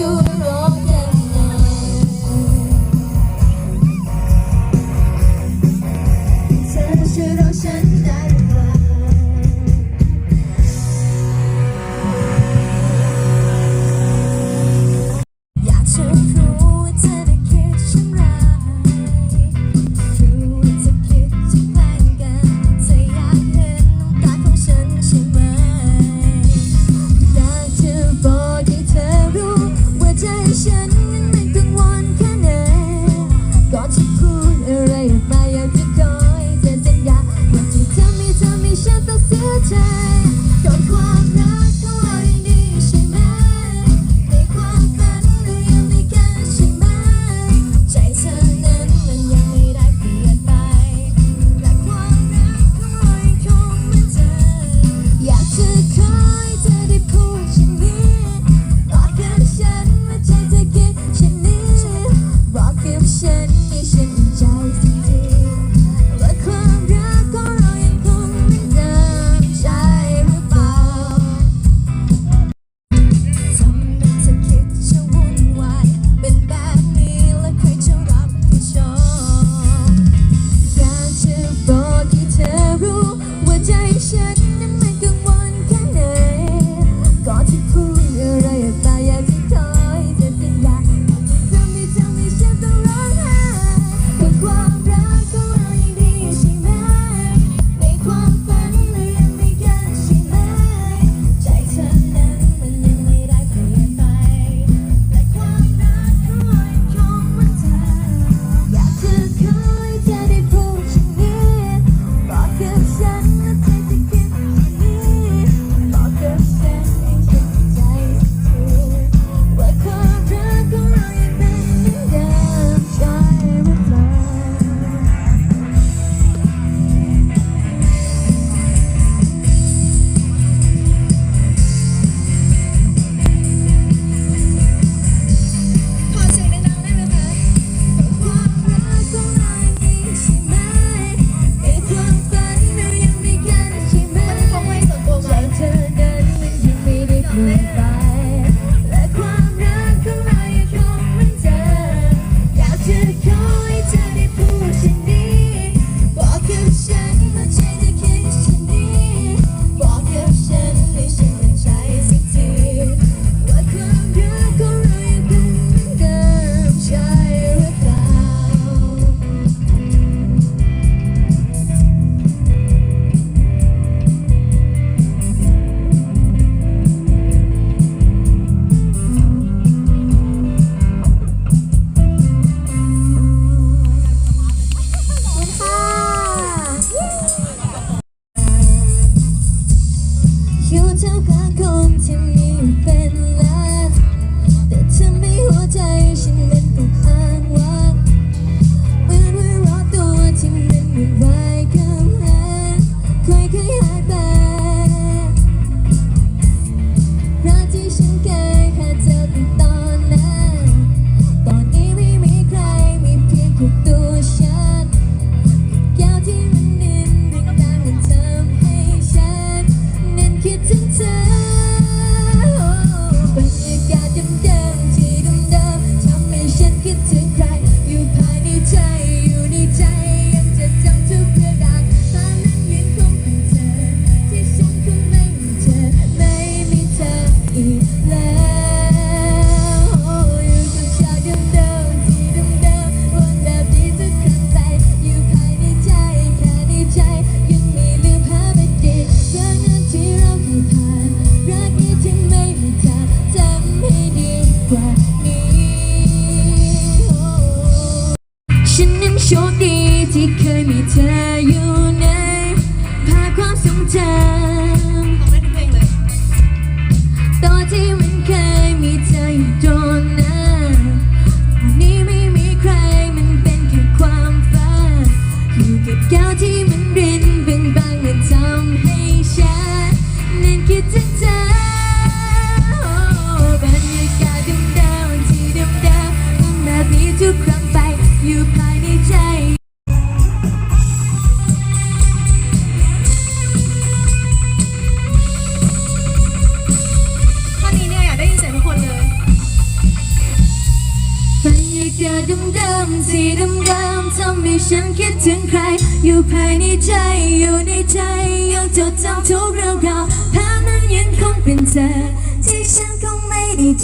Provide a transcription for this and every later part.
You. the.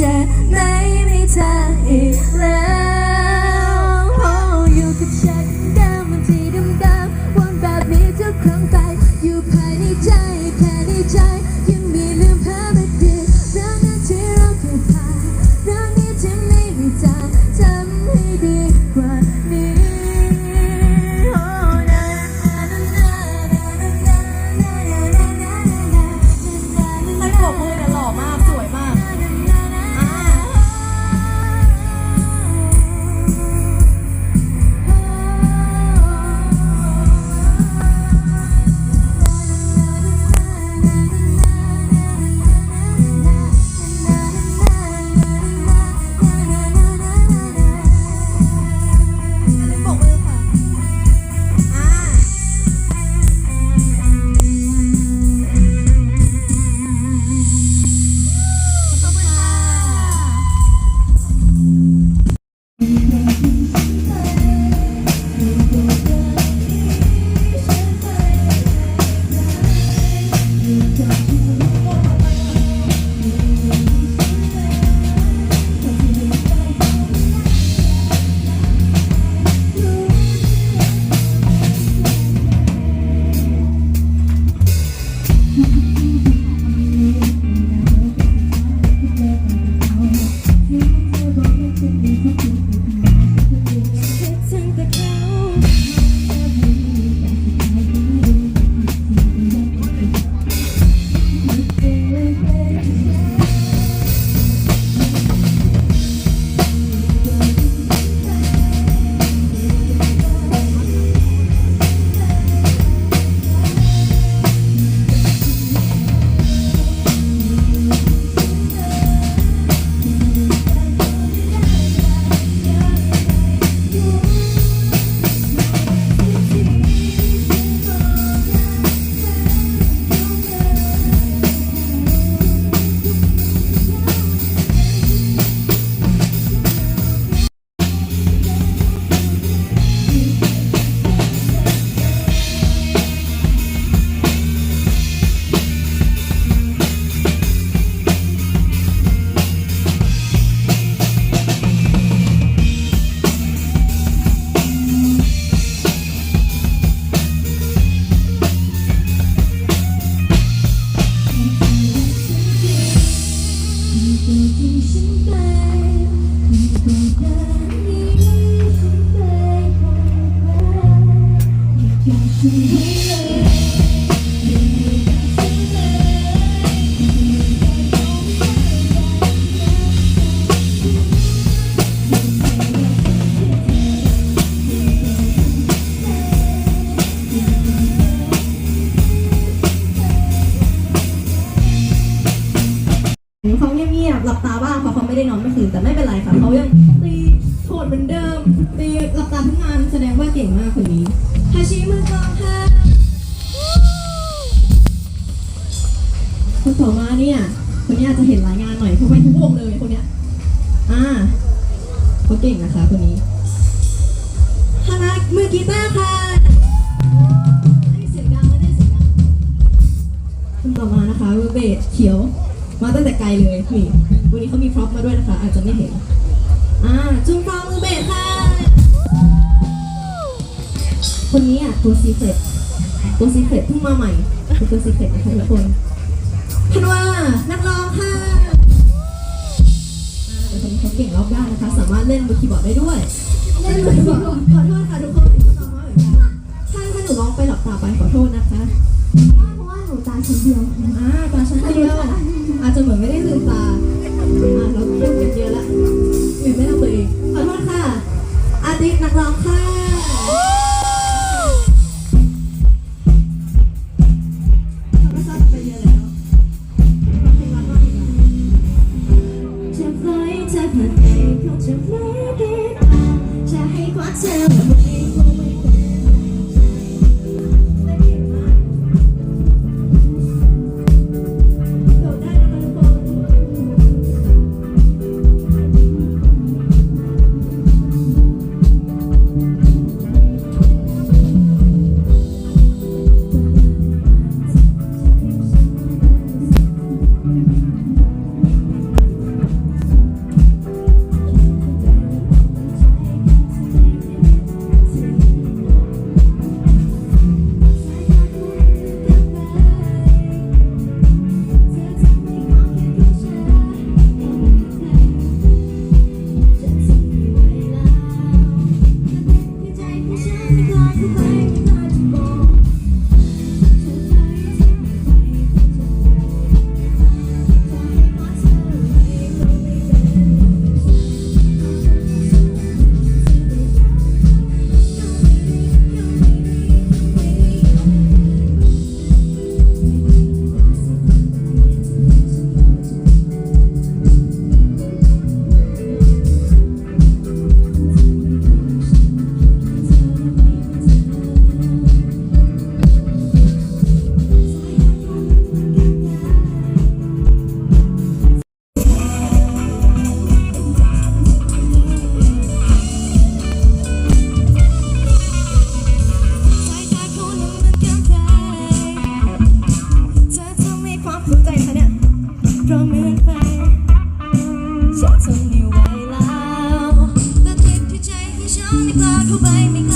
จะไม่มีเธออีกแล้ว 我紧心扉能懂得你心扉痛快也 เวอร์เบสเขียว มาตั้งแต่ไกลเลยนี่วันนี้เขามีพร็อพมาด้วยนะคะ อาจจะไม่เห็น อ่าจุงฟางมือเบสค่ะ คนนี้อะตัวซีเฟตตัวซีเฟตเพิ่งมาใหม่เป็นตัวซีเฟตนะคะทุกคนพันว่านักร้องค่ะแต่คนนี้เขาเก่งรอบด้านนะคะ สามารถเล่นบนคีย์บอร์ดได้ด้วย เล่นบนคีย์บอร์ดขอโทษค่ะทุกคนถึงก็น้องน้อยเหมือนกันถ้าถ้าหนูร้องไปหลับตาไปขอโทษนะคะ สู่ตาชั้นเดียวอ่าตาชั้นเดียวอาจจะเหมือนไม่ได้ลืมตาอ่าเราพูดกันเยอะละอื่นไม่ต้องตัวเองขอโทษค่ะ อาทิตย์นักร้องค่ะเขาก็ งไม่กล้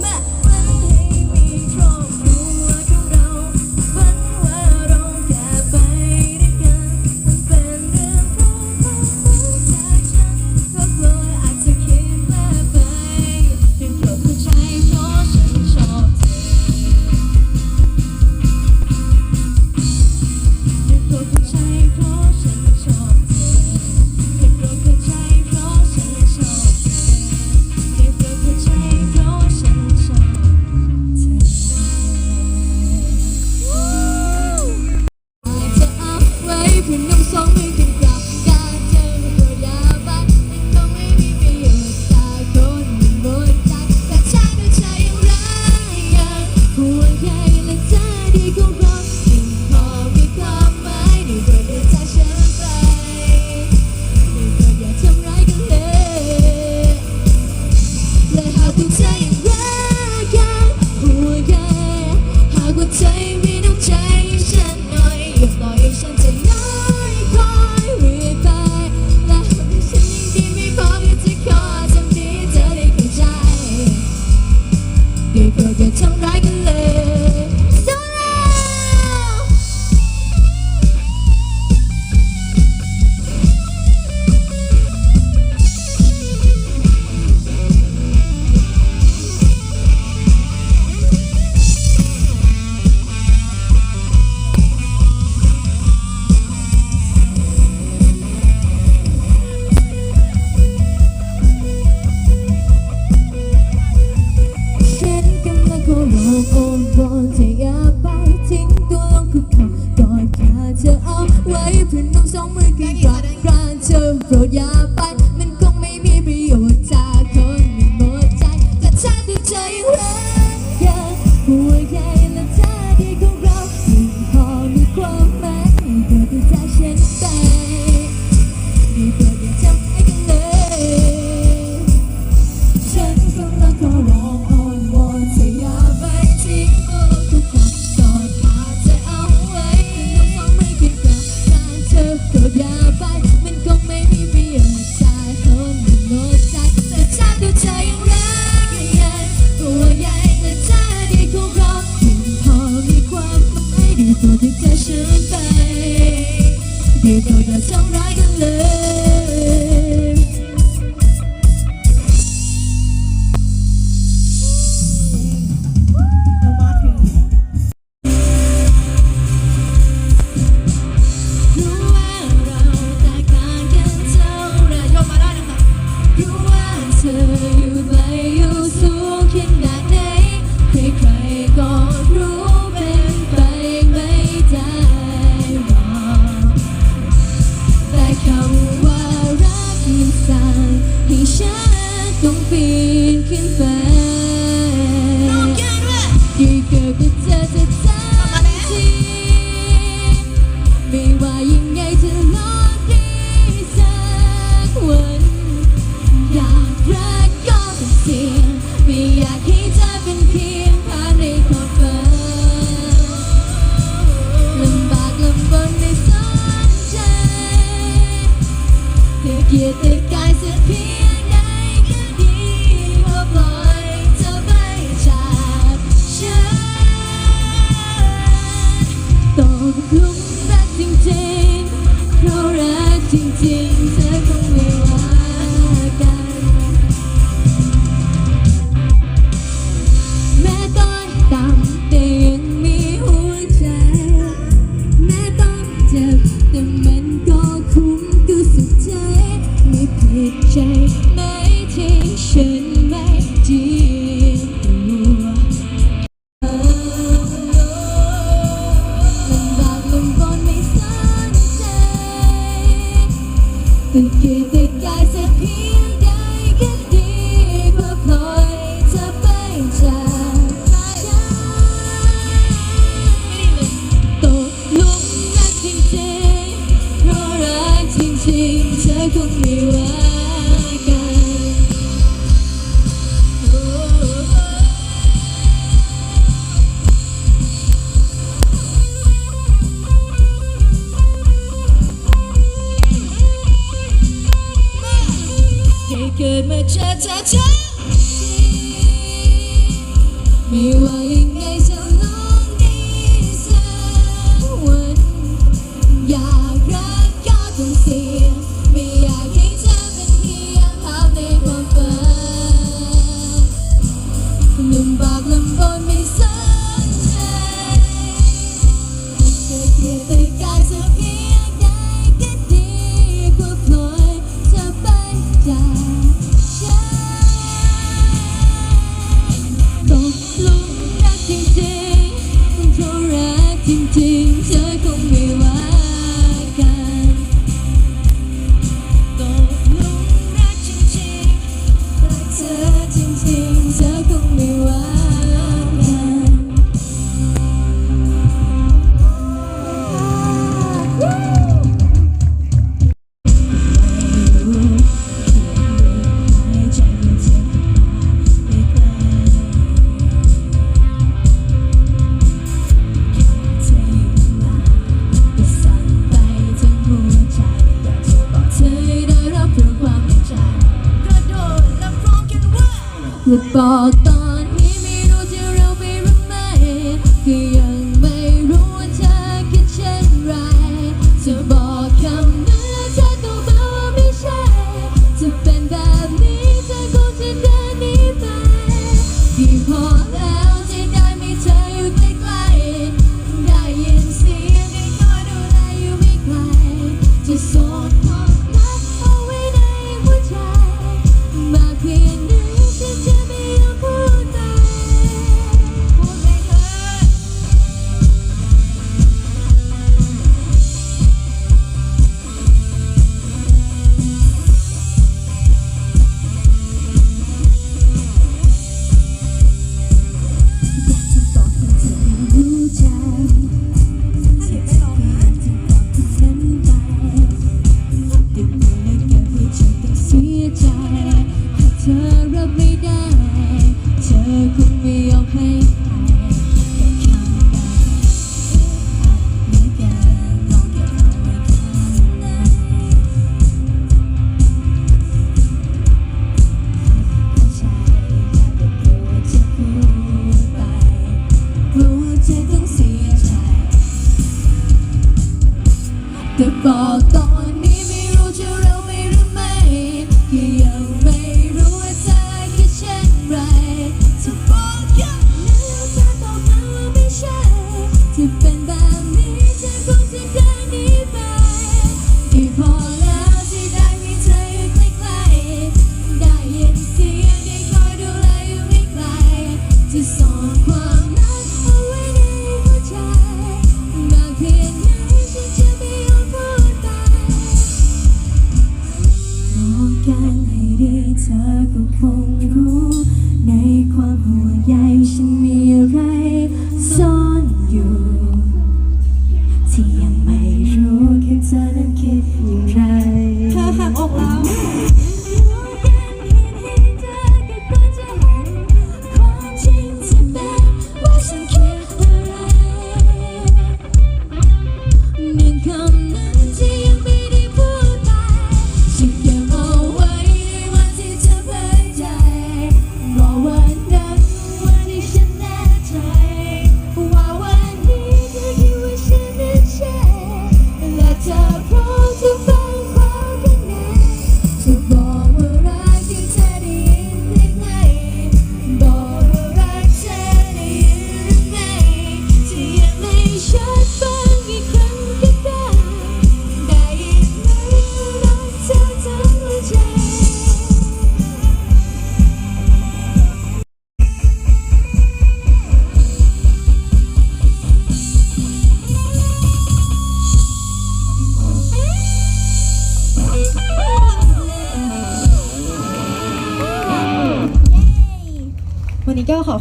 Mama. siete ติดมัละแกใฉันต้องเสียใจถ้าเธอรับไม่ได้ เธอคงไม่ยอมให้ ธอก็คงรู้ ในความห่วงใยฉันมี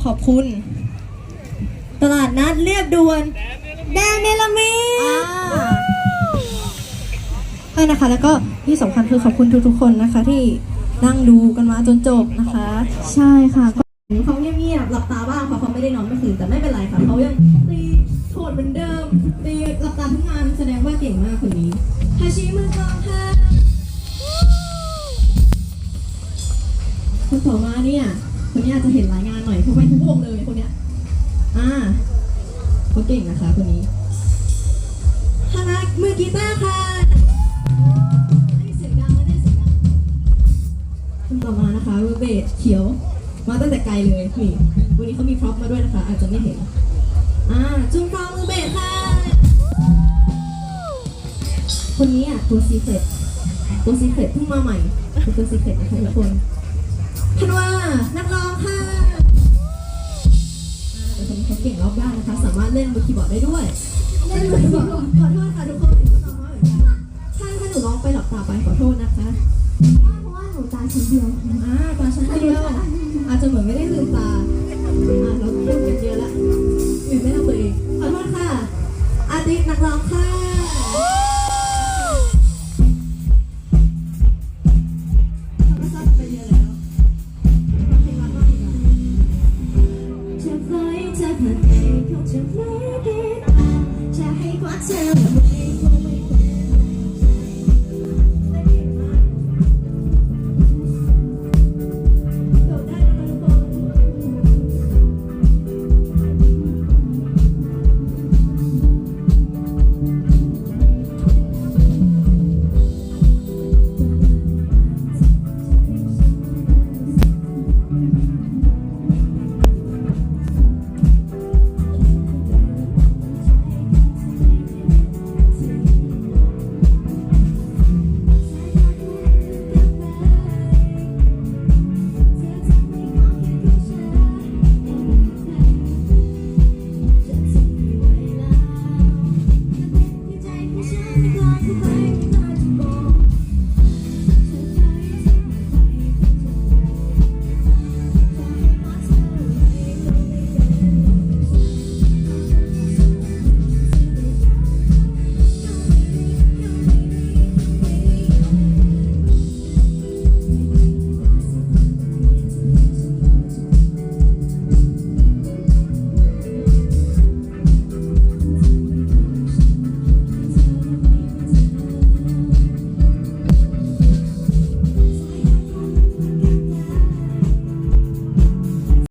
ขอขอบคุณ ตลาดนัดเรียบด่วนแดงเนลามีใช่นะคะ แล้วก็ที่สำคัญคือขอบคุณทุกๆคนนะคะ ที่นั่งดูกันมาจนจบนะคะ ใช่ค่ะเขาเงียบๆหลับตาบ้างเพราะเขาไม่ได้นอนเมื่อคืนแต่ไม่เป็นไรค่ะเขายังตีโทนเหมือนเดิมตีหลับตาทุกงานแสดงว่าเก่งมากคนนี้ฮาชิมือกลองค่ะคนต่อมาเนี่ย คนนี้อาจจะเห็นหลายงานหน่อยเพราะไปทุกวงเลยคนเนี้ยอ่าเขาเก่งนะคะคนนี้ฮานะมือกีตาร์ค่ะให้เสียงดังไม่ได้เสียงดังคนต่อมานะคะเวอร์เบสเขียว มาตั้งแต่ไกลเลยนี่วันนี้เขามีพร็อพมาด้วยนะคะ อาจจะไม่เห็นอ่าจุงฟางมือเบสค่ะ คนนี้อะตัวซีเฟตตัวซีเฟตเพิ่งมาใหม่เป็นตัวซีเฟตนะคะทุกคน พันว่านักร้องค่ะอ่าเดี๋ยวคนนี้เขาเก่งรอบด้านนะคะ สามารถเล่นบนคีย์บอร์ดได้ด้วย เล่นบนคีย์บอร์ดขอโทษค่ะทุกคนถึงก็น้องน้อยเหมือนกันใช่ถ้าหนูร้องไปหลับตาไปขอโทษนะคะ เพราะว่าหนูตาชั้นเดียวอ่าตาชั้นเดียว